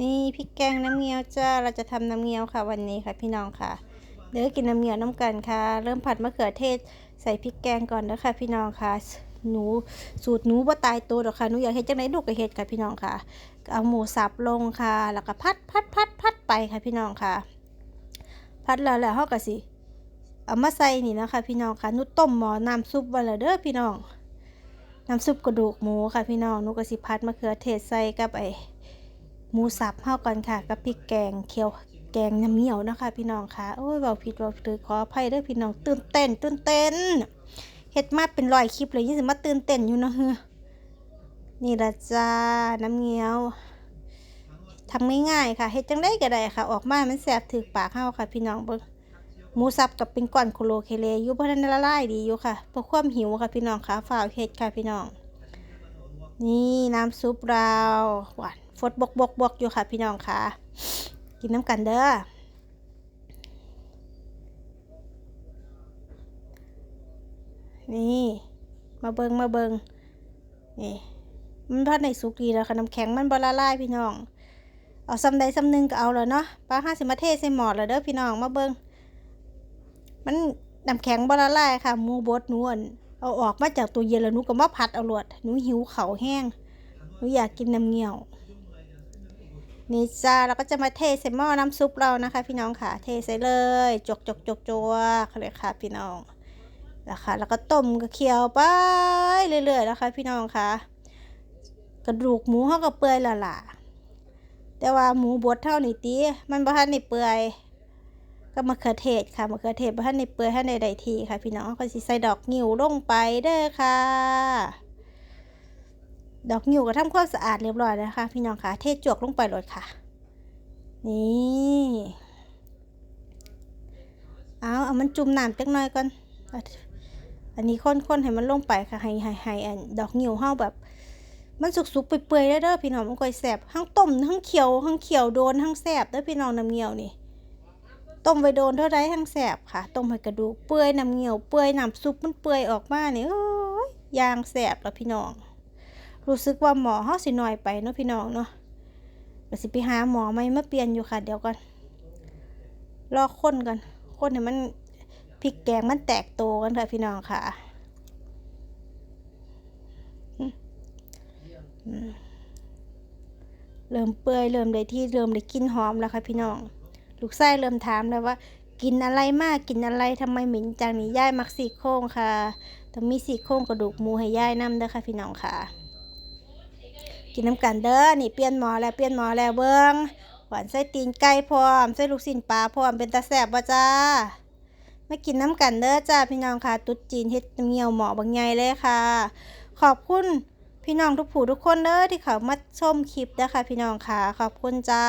นี่พริกแกงน้ำเงี้ยวจ้า เราจะทำน้ำเงี้ยวค่ะวันนี้ค่ะพี่น้องค่ะ เดี๋ยวกินน้ำเงี้ยวน้ำกันค่ะ เริ่มผัดมะเขือเทศใส่พริกแกงก่อนเด้อค่ะพี่น้องค่ะ หนูสูตรหนูบ่ตายตัวหรอกค่ะ หนูอยากเฮ็ดจังไหนูก็เฮ็ดค่ะพี่น้องค่ะ เอาหมูสับลงค่ะ แล้วก็พัดพัดพัดพัดไปค่ะพี่น้องค่ะ พัดแล้วแล้วเฮาก็สิ เอามาใส่นี่นะคะพี่น้องค่ะ หนูต้มหม้อน้ำซุปไว้แล้วเด้อพี่น้อง น้ำซุปกระดูกหมูค่ะพี่น้อง หนูก็สิพัดมะเขือเทศใส่กับไอ้ มูสับเฮาก่อนค่ะกับพริกแกงเคี่ยวแกงน้ำเหนียวนะคะพี่น้องค่ะโอ้ยเว้าผิดเว้าถูกขออภัยด้อพี่น้องตื่นเต้นตื่นเต้นเฮ็ดมาเป็นรอยคลิปเลยยังสิมาตื่นเต้นอยู่นะเฮ้อนี่ละจ้าน้ำเงี้ยวทำง่ายๆค่ะเฮ็ดจังได๋ก็ได้ค่ะ ออกมา มันแซ่บถึกปากเฮาค่ะ พี่น้องเบิ่งหมูสับกับเป็นก้อนโคโลเคเลอยู่เพราะนั้นละลายดีอยู่ค่ะเพราะความหิวค่ะพี่น้องค่ะฝ่าวเฮ็ดค่ะพี่น้อง นี่น้ำซุปเราหวาน ฟดบกบกบกอยู่ค่ะพี่น้องค่ะ กินน้ำกันเด้อนี่ มาเบิงมาเบิงนี่มันพัดในสุกดีแล้วค่ะน้ำแข็งมันบละลายพี่น้อง เอาซ้ำใดซ้ำหนึ่งก็เอาแล้วเนาะปลาห้าสิมาเทใส่หมอดแล้วเด้อพี่น้องมาเบิงมันน้ำแข็งบละลายค่ะมูบดหนูอั่นเอาออกมาจากตู้เย็นแล้วนูก็มาผัดเอาลวดหนูหิวเขาแห้งหนูอยากกินน้ำเงี้ยว นี่จ้าเราก็จะมาเทใส่หม้อน้ำซุปเรานะคะ พี่น้องค่ะ เทใส่เลยจกจกจกจวกเลยค่ะ พี่น้องแล้วค่ะแล้วก็ต้มก็เคี่ยวไปเรื่อยๆแล้วค่ะพี่น้องค่ะ กระดูกหมูเขาก็เปื่อยละล่ะ แต่ว่าหมูบดเท่านี้ตีมันบ่ทันได้เปื่อย ก็มะเขือเทศค่ะมะเขือเทศบ่ทันได้เปื่อยทันได้ได้ทีค่ะ พี่น้องก็สิใส่ดอกงิ้วลงไปเด้อค่ะ ดอกงิ้วก็ทำความสะอาดเรียบร้อยแล้วค่ะ พี่น้องค่ะ เทจวกลงไปเลยค่ะ นี่เอาเอามันจุ่มน้ำจักหน่อยก่อน อันนี้คนๆให้มันลงไปค่ะ ให้ให้ให้อันดอกงิ้วเฮาแบบ มันสุกๆเปื่อยๆเด้อพี่น้องมันค่อยแซ่บทั้งต้มทั้งเคี่ยวทั้งเคี่ยวโดนทั้งแซ่บเด้อพี่น้องน้ำเงี้ยวนี่ต้มไว้โดนเท่าไรทั้งแสบค่ะ ต้มให้กระดูกเปื่อยน้ำเงี้ยวเปื่อยน้ำซุปมันเปื่อยออกมาเนี่ยโอ้ยยางแสบแล้วพี่น้อง รู้สึกว่าหมอเฮาสิน้อยไปเนาะพี่น้องเนาะก็สิไปหาหมอไหมมาเปลี่ยนอยู่ค่ะ เดี๋ยวก่อนรอคนกันคนให้มันพริกแกงมันแตกโตกันค่ะพี่น้องค่ะเริ่มเปื่อยเริ่มได้ที่เริ่มได้กินหอมแล้วค่ะพี่น้อง ลูกไส้เริ่มถามแล้วว่า กินอะไรมากกินอะไรทำไมเหม็นจังนี่ย่ายมักซี่โครงค่ะต้องมีซี่โครงกระดูกหมูให้ย่ายน้ำเด้อค่ะพี่น้องค่ะ กินน้ำกันเด้อนี่เปลี่ยนหมอแล้วเปลี่ยนหมอแล้วเบิ้งหวานไส้ตีนไก่พร้อมไส้ลูกสิ้นปลาพร้อมเป็นตาแสบบ่จ้ามากินน้ำกันเด้อจ้าพี่น้องค่ะ ตุ๊ดจีนเฮ็ดเงียวหมอบางใหญ่เลยค่ะ ขอบคุณพี่น้องทุกผู้ทุกคนเด้อที่เขามาชมคลิปนะคะพี่น้องค่ะ ขอบคุณจ้า